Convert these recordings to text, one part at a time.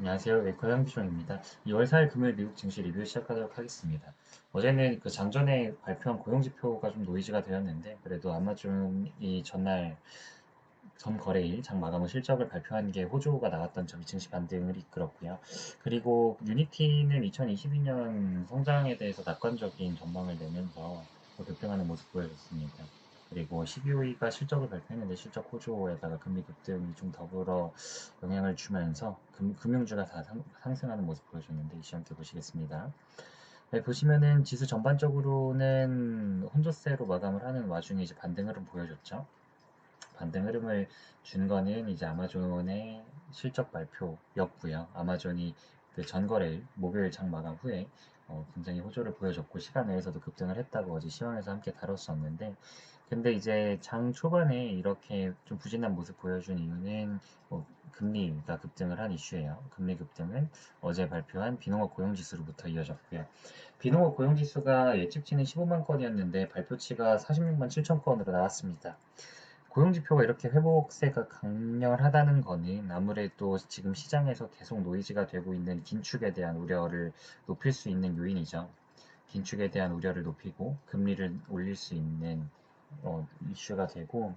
안녕하세요. 웨이커 현기종입니다. 2월 4일 금요일 미국 증시 리뷰 시작하도록 하겠습니다. 어제는 그 장전에 발표한 고용지표가 좀 노이즈가 되었는데, 그래도 아마존이 전날 전 거래일 장 마감 후 실적을 발표한 게 호조가 나왔던 점이 증시 반등을 이끌었고요. 그리고 유니티는 2022년 성장에 대해서 낙관적인 전망을 내면서 또 급등하는 모습 보여줬습니다. 그리고 12호위가 실적을 발표했는데 실적 호조에다가 금리 급등이 좀 더불어 영향을 주면서 금, 금융주가 다 상, 상승하는 모습 보여줬는데 이 시험 때 보시겠습니다. 네, 보시면은 지수 전반적으로는 혼조세로 마감을 하는 와중에 이제 반등 흐름 보여줬죠. 반등 흐름을 준 거는 이제 아마존의 실적 발표였고요. 아마존이 그 전거래일 목요일 장 마감 후에 어, 굉장히 호조를 보여줬고 시간 내에서도 급등을 했다고 어제 시황에서 함께 다뤘었는데 근데 이제 장 초반에 이렇게 좀 부진한 모습 보여준 이유는 뭐 금리가 급등을 한 이슈예요. 금리 급등은 어제 발표한 비농업 고용지수로부터 이어졌고요. 비농업 고용지수가 예측치는 15만 건이었는데 발표치가 46만 7천 건으로 나왔습니다. 고용지표가 이렇게 회복세가 강렬하다는 거는 아무래도 지금 시장에서 계속 노이즈가 되고 있는 긴축에 대한 우려를 높일 수 있는 요인이죠. 긴축에 대한 우려를 높이고 금리를 올릴 수 있는 어, 이슈가 되고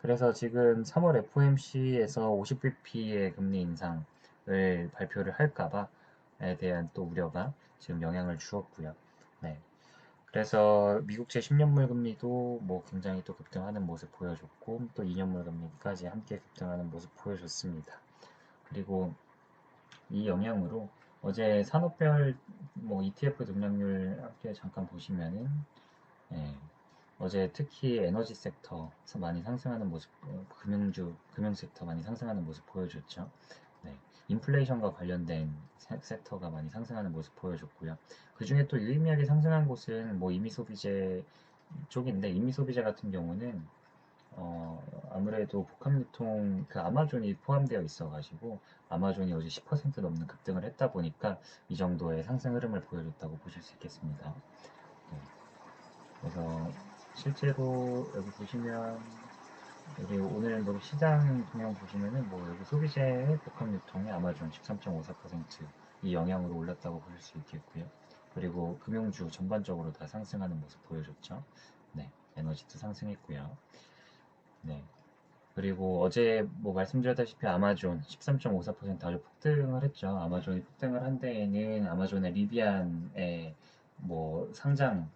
그래서 지금 3월 FOMC에서 50bp의 금리 인상을 발표를 할까봐에 대한 또 우려가 지금 영향을 주었고요. 네. 그래서 미국채 10년물 금리도 뭐 굉장히 또 급등하는 모습 보여줬고 또 2년물 금리까지 함께 급등하는 모습 보여줬습니다. 그리고 이 영향으로 어제 산업별 뭐 ETF 등락률 함께 잠깐 보시면은 예, 어제 특히 에너지 섹터 많이 상승하는 모습, 어, 금융주, 금융 섹터 많이 상승하는 모습 보여줬죠. 네, 인플레이션과 관련된 세, 섹터가 많이 상승하는 모습 보여줬고요. 그 중에 또 유의미하게 상승한 곳은 뭐 이미 소비재 쪽인데 이미 소비재 같은 경우는 어, 아무래도 복합유통 그 아마존이 포함되어 있어가지고 아마존이 어제 10% 넘는 급등을 했다 보니까 이 정도의 상승 흐름을 보여줬다고 보실 수 있겠습니다. 네. 그래서 실제로 여기 보시면 여기 오늘 뭐 시장 동향 보시면은 뭐 여기 소비재 복합 유통이 아마존 13.54%이 영향으로 올랐다고 보실 수 있겠고요. 그리고 금융주 전반적으로 다 상승하는 모습 보여줬죠. 네, 에너지도 상승했고요. 네. 그리고 어제 뭐 말씀드렸다시피 아마존 13.54% 아주 폭등을 했죠. 아마존이 폭등을 한 데에는 아마존의 리비안의 뭐 상장을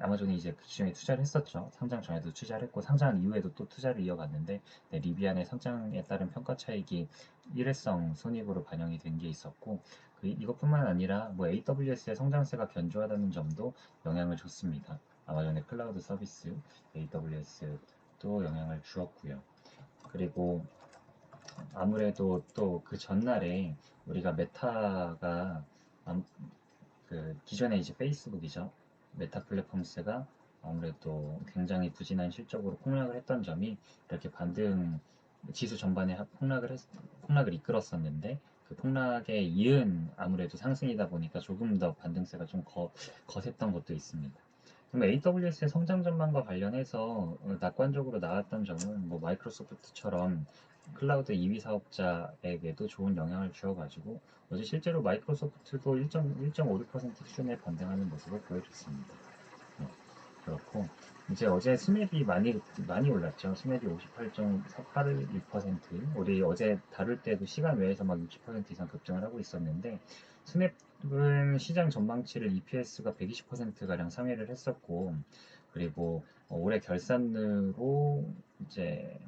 아마존이 이제 그 시장에 투자를 했었죠. 상장 전에도 투자를 했고 상장 이후에도 또 투자를 이어갔는데 네, 리비안의 상장에 따른 평가 차익이 일회성 손익으로 반영이 된 게 있었고 그 이것뿐만 아니라 뭐 AWS의 성장세가 견조하다는 점도 영향을 줬습니다. 아마존의 클라우드 서비스 AWS도 영향을 주었고요. 그리고 아무래도 또 그 전날에 우리가 메타가 그 기존에 이제 페이스북이죠. 메타 플랫폼스가 아무래도 굉장히 부진한 실적으로 폭락을 했던 점이 이렇게 반등 지수 전반에 폭락을 했, 폭락을 이끌었었는데 그 폭락에 이은 아무래도 상승이다 보니까 조금 더 반등세가 좀 거, 거셌던 것도 있습니다. 그럼 AWS의 성장 전망과 관련해서 낙관적으로 나왔던 점은 뭐 마이크로소프트처럼 클라우드 2위 사업자에게도 좋은 영향을 주어가지고 어제 실제로 마이크로소프트도 1.56% 수준의 반등하는 모습을 보여줬습니다. 네, 그렇고 이제 어제 스냅이 많이 많이 올랐죠. 스냅이 58.81% 우리 어제 다룰 때도 시간 외에서 막 60% 이상 급등을 하고 있었는데 스냅은 시장 전망치를 EPS가 120% 가량 상회를 했었고 그리고 올해 결산으로 이제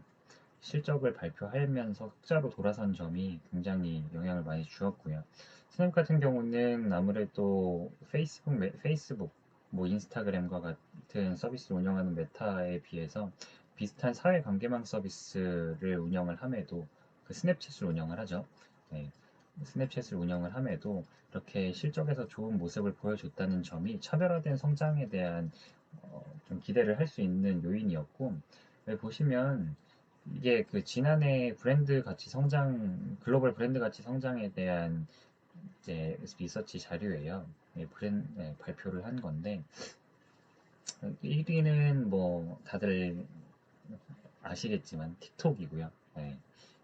실적을 발표하면서 흑자로 돌아선 점이 굉장히 영향을 많이 주었고요. 스냅 같은 경우는 아무래도 페이스북, 페이스북, 뭐 인스타그램과 같은 서비스를 운영하는 메타에 비해서 비슷한 사회 관계망 서비스를 운영을 함에도 그 스냅챗을 운영을 하죠. 네. 스냅챗을 운영을 함에도 이렇게 실적에서 좋은 모습을 보여줬다는 점이 차별화된 성장에 대한 어, 좀 기대를 할 수 있는 요인이었고 보시면 이게 그 지난해 브랜드 가치 성장, 글로벌 브랜드 가치 성장에 대한 이제 리서치 자료예요. 네, 브랜 네, 발표를 한 건데 1위는 뭐 다들 아시겠지만 틱톡이고요. 네,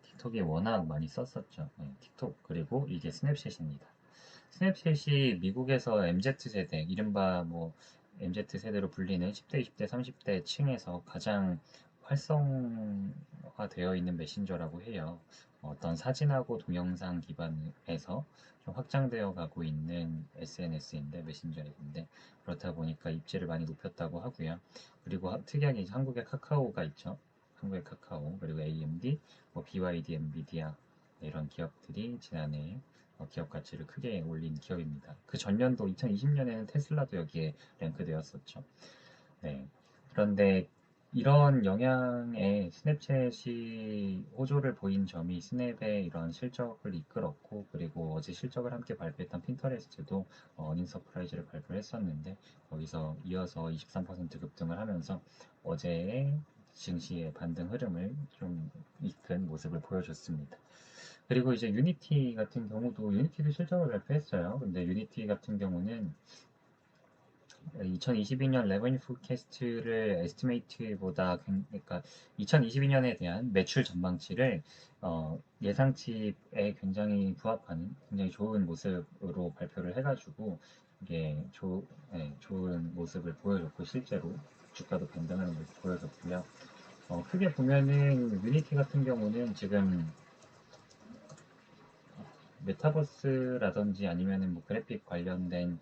틱톡이 워낙 많이 썼었죠. 네, 틱톡 그리고 이게 스냅챗입니다. 스냅챗이 미국에서 MZ 세대, 이른바 뭐 MZ 세대로 불리는 10대, 20대, 30대 층에서 가장 활성화되어 있는 메신저라고 해요. 어떤 사진하고 동영상 기반에서 좀 확장되어 가고 있는 SNS인데 메신저인데 그렇다 보니까 입지를 많이 높였다고 하고요. 그리고 하- 특이하게 한국에 카카오가 있죠. 한국의 카카오 그리고 AMD, 뭐 BYD, 엔비디아 이런 기업들이 지난해 어, 기업 가치를 크게 올린 기업입니다. 그 전년도 2020년에는 테슬라도 여기에 랭크되었었죠. 네. 그런데 이런 영향에 스냅챗이 호조를 보인 점이 스냅의 이런 실적을 이끌었고 그리고 어제 실적을 함께 발표했던 핀터레스트도 어, 어닝 서프라이즈를 발표를 했었는데 거기서 이어서 23% 급등을 하면서 어제의 증시의 반등 흐름을 좀 이끈 모습을 보여줬습니다. 그리고 이제 유니티 같은 경우도 유니티도 실적을 발표했어요. 근데 유니티 같은 경우는 2022년 레버뉴 포캐스트를 에스티메이트보다 굉- 그러니까 2022년에 대한 매출 전망치를 어, 예상치에 굉장히 부합하는 굉장히 좋은 모습으로 발표를 해가지고 이게 조, 네, 좋은 모습을 보여줬고 실제로 주가도 변동하는 모습 보여줬고요. 어, 크게 보면은 유니티 같은 경우는 지금 메타버스라든지 아니면은 뭐 그래픽 관련된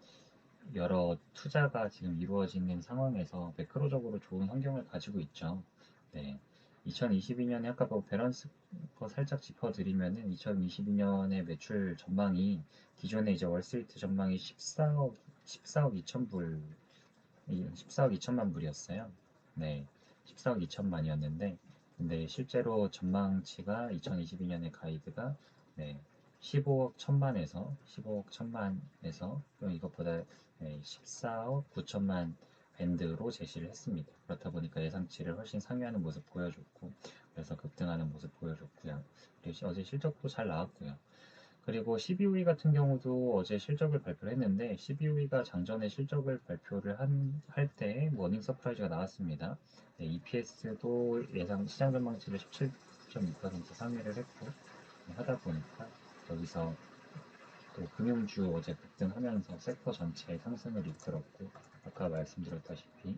여러 투자가 지금 이루어지는 상황에서 매크로적으로 좋은 환경을 가지고 있죠. 네. 2022년에 아까 뭐 밸런스 거 살짝 짚어드리면은 2022년의 매출 전망이 기존에 이제 월스트리트 전망이 14억 14억 2천 불 14억 2천만 불이었어요. 네. 14억 2천만이었는데 근데 실제로 전망치가 2022년의 가이드가 네. 15억 천만에서 15억 천만에서 좀 이것보다 네, 14억 9천만 밴드로 제시를 했습니다. 그렇다 보니까 예상치를 훨씬 상회하는 모습 보여줬고 그래서 급등하는 모습 보여줬고요. 그리고 어제 실적도 잘 나왔고요. 그리고 CBOE 같은 경우도 어제 실적을 발표를 했는데 CBOE가 장전에 실적을 발표를 할때 워닝 서프라이즈가 나왔습니다. 네, EPS도 예상 시장 전망치를 17.2% 상회를 했고 네, 하다 보니까 여기서 또 금융주 어제 급등하면서 섹터 전체의 상승을 이끌었고 아까 말씀드렸다시피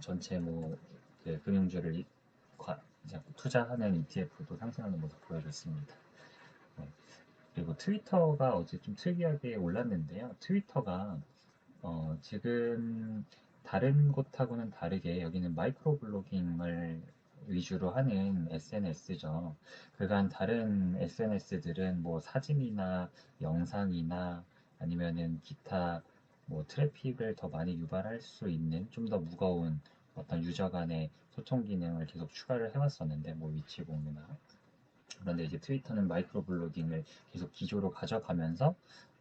전체 뭐 그 금융주를 이- 과- 투자하는 ETF도 상승하는 모습 보여줬습니다. 네. 그리고 트위터가 어제 좀 특이하게 올랐는데요. 트위터가 어, 지금 다른 곳하고는 다르게 여기는 마이크로 블로깅을 위주로 하는 SNS죠. 그간 다른 SNS들은 뭐 사진이나 영상이나 아니면은 기타 뭐 트래픽을 더 많이 유발할 수 있는 좀 더 무거운 어떤 유저 간의 소통 기능을 계속 추가를 해왔었는데 뭐 위치 공유나 그런데 이제 트위터는 마이크로 블로깅을 계속 기조로 가져가면서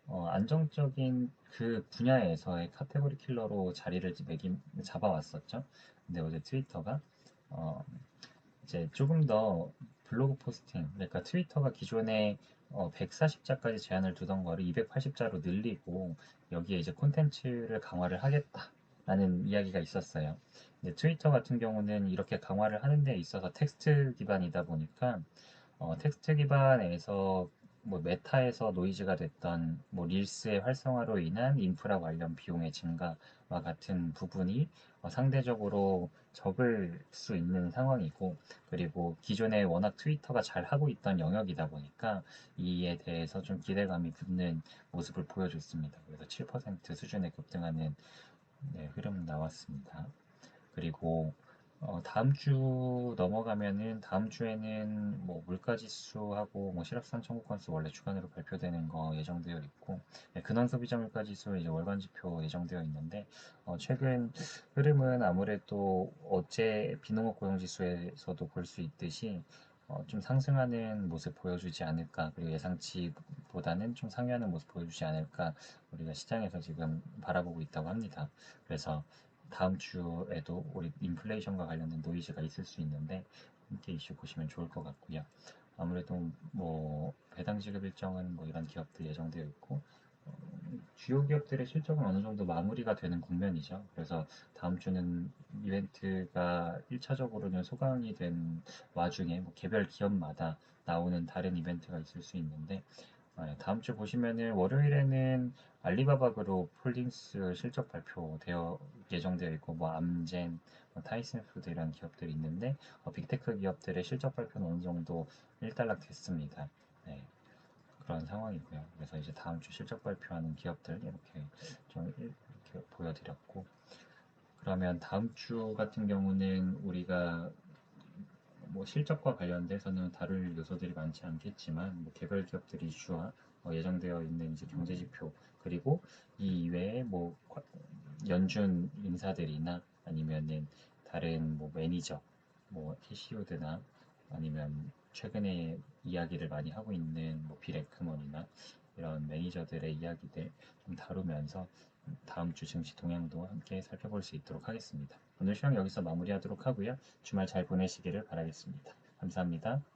어, 안정적인 그 분야에서의 카테고리 킬러로 자리를 매김, 잡아왔었죠. 근데 어제 트위터가 어, 이제 조금 더 블로그 포스팅, 그러니까 트위터가 기존에 어, 140자까지 제한을 두던 거를 280자로 늘리고 여기에 이제 콘텐츠를 강화를 하겠다라는 이야기가 있었어요. 근데 트위터 같은 경우는 이렇게 강화를 하는 데 있어서 텍스트 기반이다 보니까 어, 텍스트 기반에서 뭐 메타에서 노이즈가 됐던 뭐 릴스의 활성화로 인한 인프라 관련 비용의 증가와 같은 부분이 어, 상대적으로 적을 수 있는 상황이고 그리고 기존에 워낙 트위터가 잘 하고 있던 영역이다 보니까 이에 대해서 좀 기대감이 붙는 모습을 보여줬습니다. 그래서 7% 수준에 급등하는 네, 흐름 나왔습니다. 그리고 어, 다음 주 넘어가면은 다음 주에는 뭐 물가지수하고 뭐 실업산 청구 건수 원래 주간으로 발표되는 거 예정되어 있고 네, 근원 소비자 물가지수 이제 월간 지표 예정되어 있는데 어, 최근 흐름은 아무래도 어제 비농업 고용지수에서도 볼 수 있듯이 어, 좀 상승하는 모습 보여주지 않을까 그리고 예상치보다는 좀 상회하는 모습 보여주지 않을까 우리가 시장에서 지금 바라보고 있다고 합니다. 그래서 다음 주에도 우리 인플레이션과 관련된 노이즈가 있을 수 있는데 함께 이슈 보시면 좋을 것 같고요. 아무래도 뭐 배당 지급 일정은 뭐 이런 기업들 예정되어 있고 주요 기업들의 실적은 어느 정도 마무리가 되는 국면이죠. 그래서 다음 주는 이벤트가 1차적으로는 소강이 된 와중에 뭐 개별 기업마다 나오는 다른 이벤트가 있을 수 있는데 네, 다음 주 보시면은 월요일에는 알리바바 그룹 홀딩스 실적 발표되어 예정되어 있고 뭐 암젠, 뭐 타이슨 푸드 이런 기업들이 있는데 어, 빅테크 기업들의 실적 발표는 어느 정도 일단락 됐습니다. 네, 그런 상황이고요. 그래서 이제 다음 주 실적 발표하는 기업들 이렇게 좀 일- 이렇게 보여드렸고 그러면 다음 주 같은 경우는 우리가 뭐 실적과 관련돼서는 다룰 요소들이 많지 않겠지만 뭐 개별 기업들 이슈와 어, 예정되어 있는 이제 경제 지표 그리고 이 이외에 뭐 과- 연준 인사들이나 아니면은 다른 뭐 매니저 뭐 캐시우드나 아니면 최근에 이야기를 많이 하고 있는 뭐 비레크먼이나 이런 매니저들의 이야기들 좀 다루면서 다음 주 증시 동향도 함께 살펴볼 수 있도록 하겠습니다. 오늘 시황 여기서 마무리하도록 하고요. 주말 잘 보내시기를 바라겠습니다. 감사합니다.